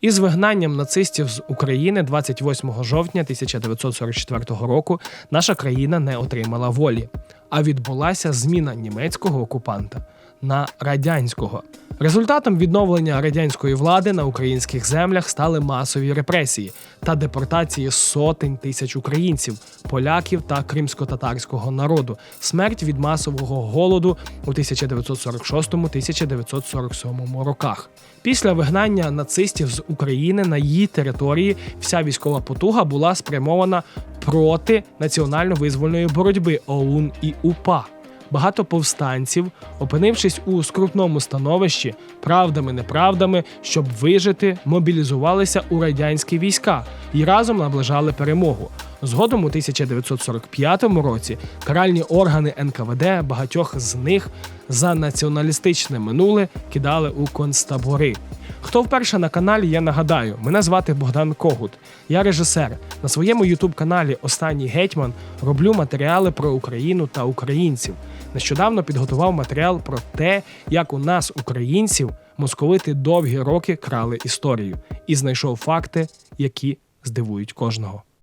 Із вигнанням нацистів з України 28 жовтня 1944 року наша країна не отримала волі, а відбулася зміна німецького окупанта на радянського. Результатом відновлення радянської влади на українських землях стали масові репресії та депортації сотень тисяч українців, поляків та кримсько-татарського народу, смерть від масового голоду у 1946-1947 роках. Після вигнання нацистів з України на її території вся військова потуга була спрямована проти національно-визвольної боротьби ОУН і УПА. Багато повстанців, опинившись у скрутному становищі, правдами-неправдами, щоб вижити, мобілізувалися у радянські війська і разом наближали перемогу. Згодом у 1945 році каральні органи НКВД багатьох з них за націоналістичне минуле кидали у концтабори. Хто вперше на каналі, я нагадаю, мене звати Богдан Когут. Я режисер. На своєму ютуб-каналі Останній гетьман роблю матеріали про Україну та українців. Нещодавно підготував матеріал про те, як у нас, українців, московити довгі роки крали історію, і знайшов факти, які здивують кожного.